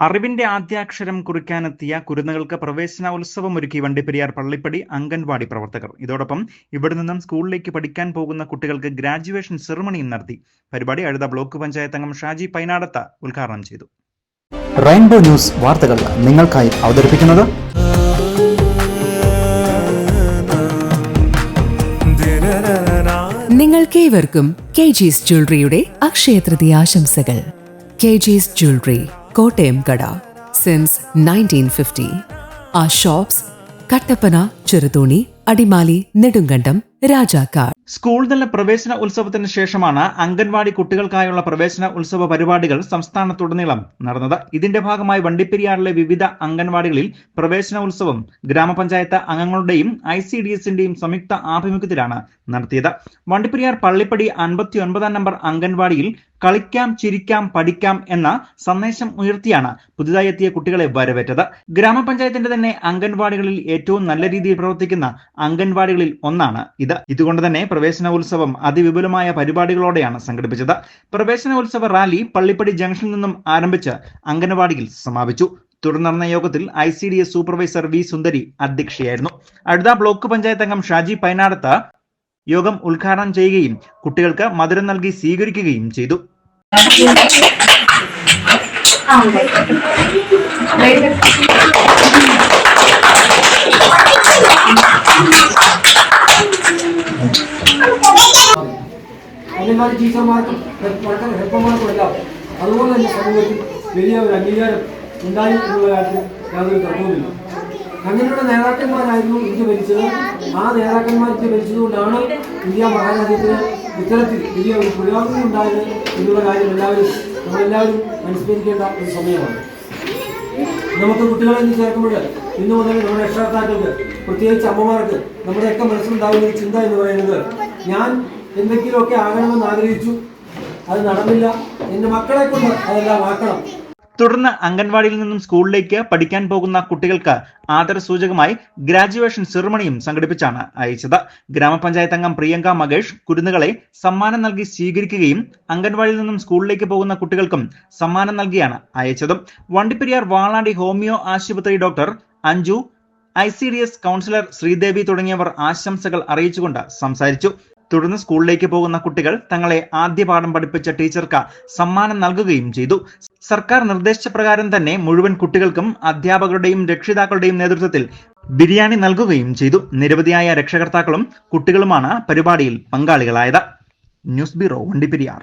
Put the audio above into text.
അറിവിന്റെ ആദ്യാക്ഷരം കുറിക്കാനെത്തിയ കുരുന്നുകൾക്ക് പ്രവേശനോത്സവം ഒരുക്കി വണ്ടിപ്പെരിയാർ പള്ളിപ്പടി അംഗൻവാടി പ്രവർത്തകർ. ഇതോടൊപ്പം ഇവിടെ നിന്നും സ്കൂളിലേക്ക് പഠിക്കാൻ പോകുന്ന കുട്ടികൾക്ക് ഗ്രാജുവേഷൻ സെറിമണിയും നടത്തി. പരിപാടി അഴുത ബ്ലോക്ക് പഞ്ചായത്ത് അംഗം ഷാജി പൈനാടത്ത ഉദ്ഘാടനം ചെയ്തു. റെയിൻബോ ന്യൂസ് വാർത്തകൾ നിങ്ങൾക്കായി അവതരിപ്പിക്കുന്നത് നിങ്ങൾക്കേവർക്കും കെ ജീസ് ജ്വല്ലറിയുടെ അക്ഷയ തൃതീയ ആശംസകൾ. കെ ജീസ് ജ്വല്ലറി കോട്ടയം കട സിൻസ് നയന്റീൻ ഫിഫ്റ്റി ആ ഷോപ്സ് കട്ടപ്പന ചെറുതോണി അടിമാലി നെടുങ്കണ്ടം രാജാക്കാട് സ്കൂൾ തല പ്രവേശന ഉത്സവത്തിന് ശേഷമാണ് അംഗൻവാടി കുട്ടികൾക്കായുള്ള പ്രവേശന ഉത്സവ പരിപാടികൾ സംസ്ഥാനത്തുടനീളം നടന്നത്. ഇതിന്റെ ഭാഗമായി വണ്ടിപ്പെരിയാറിലെ വിവിധ അംഗൻവാടികളിൽ പ്രവേശന ഉത്സവം ഗ്രാമപഞ്ചായത്ത് അംഗങ്ങളുടെയും ഐ സി ഡി എസിന്റെയും സംയുക്ത ആഭിമുഖ്യത്തിലാണ് നടത്തിയത്. വണ്ടിപ്പെരിയാർ പള്ളിപ്പടി അൻപത്തി ഒൻപതാം നമ്പർ അംഗൻവാടിയിൽ കളിക്കാം ചിരിക്കാം പഠിക്കാം എന്ന സന്ദേശം ഉയർത്തിയാണ് പുതുതായി എത്തിയ കുട്ടികളെ വരവേറ്റത്. ഗ്രാമപഞ്ചായത്തിന്റെ തന്നെ അംഗൻവാടികളിൽ ഏറ്റവും നല്ല രീതിയിൽ പ്രവർത്തിക്കുന്ന അംഗൻവാടികളിൽ ഒന്നാണ് ഇത്. ഇതുകൊണ്ട് തന്നെ പ്രവേശന ഉത്സവം അതിവിപുലമായ പരിപാടികളോടെയാണ് സംഘടിപ്പിച്ചത്. പ്രവേശന ഉത്സവ റാലി പള്ളിപ്പടി ജംഗ്ഷനിൽ നിന്നും ആരംഭിച്ച് അംഗനവാടിയിൽ സമാപിച്ചു. തുടർന്ന് യോഗത്തിൽ I C D S supervisor V Sundari അധ്യക്ഷയായിരുന്നു. അടുത്ത ബ്ലോക്ക് പഞ്ചായത്ത് അംഗം ഷാജി പൈനാടത്ത് യോഗം ഉദ്ഘാടനം ചെയ്യുകയും കുട്ടികൾക്ക് മധുരം നൽകി സ്വീകരിക്കുകയും ചെയ്തു. അംഗൻവാടി ടീച്ചർമാർക്കും ഹെൽപ്പർമാർക്കും എല്ലാം അതുപോലെ തന്നെ സമൂഹത്തിൽ വലിയ ഒരു അംഗീകാരം ഉണ്ടായി എന്നുള്ള കാര്യത്തിൽ യാതൊരു തർക്കവുമില്ല. അങ്ങനെയുള്ള നേതാക്കന്മാരായിരുന്നു ഇന്ത്യ ഭരിച്ചത്. ആ നേതാക്കന്മാർ ഇന്ത്യ ഭരിച്ചതുകൊണ്ടാണ് ഇന്ത്യ മഹാരാജ്യത്തിന് ഇത്തരത്തിൽ വലിയ ഒരു പുരോഗതി ഉണ്ടായത് എന്നുള്ള കാര്യം എല്ലാവരും നമ്മളെല്ലാവരും അനുസ്മരിക്കേണ്ട ഒരു സമയമാണ്. നമുക്ക് കുട്ടികളെ ഇന്ന് ചേർക്കുമ്പോൾ ഇന്നു മുതൽ നമ്മുടെ രക്ഷകർത്താക്കൾക്ക് പ്രത്യേകിച്ച് അമ്മമാർക്ക് നമ്മുടെയൊക്കെ മനസ്സിലുണ്ടാകുന്ന ഒരു ചിന്ത എന്ന് പറയുന്നത് ഞാൻ എന്തെങ്കിലുമൊക്കെ ആകണമെന്ന് ആഗ്രഹിച്ചു. അത് നടന്നില്ല. എന്റെ മക്കളെ കൊണ്ട് അതെല്ലാം ആക്കണം. തുടർന്ന് അംഗൻവാടിയിൽ നിന്നും സ്കൂളിലേക്ക് പഠിക്കാൻ പോകുന്ന കുട്ടികൾക്ക് ആദരസൂചകമായി ഗ്രാജുവേഷൻ സെറിമണിയും സംഘടിപ്പിച്ചാണ് അയച്ചത്. ഗ്രാമപഞ്ചായത്ത് അംഗം പ്രിയങ്ക മകേഷ് കുരുന്നുകളെ സമ്മാനം നൽകി സ്വീകരിക്കുകയും അംഗൻവാടിയിൽ നിന്നും സ്കൂളിലേക്ക് പോകുന്ന കുട്ടികൾക്കും സമ്മാനം നൽകിയാണ് അയച്ചതും. വണ്ടിപ്പെരിയാർ വാളാടി ഹോമിയോ ആശുപത്രി doctor Anju I C D S counsellor Sreedevi തുടങ്ങിയവർ ആശംസകൾ അറിയിച്ചുകൊണ്ട് സംസാരിച്ചു. തുടർന്ന് സ്കൂളിലേക്ക് പോകുന്ന കുട്ടികൾ തങ്ങളെ ആദ്യ പാഠം പഠിപ്പിച്ച ടീച്ചർക്ക് സമ്മാനം നൽകുകയും ചെയ്തു. സർക്കാർ നിർദ്ദേശപ്രകാരം തന്നെ മുഴുവൻ കുട്ടികൾക്കും അധ്യാപകരുടെയും രക്ഷിതാക്കളുടെയും നേതൃത്വത്തിൽ ബിരിയാണി നൽകുകയും ചെയ്തു. നിരവധിയായ രക്ഷകർത്താക്കളും കുട്ടികളുമാണ് പരിപാടിയിൽ പങ്കാളികളായത്. News bureau Vandiperiyar.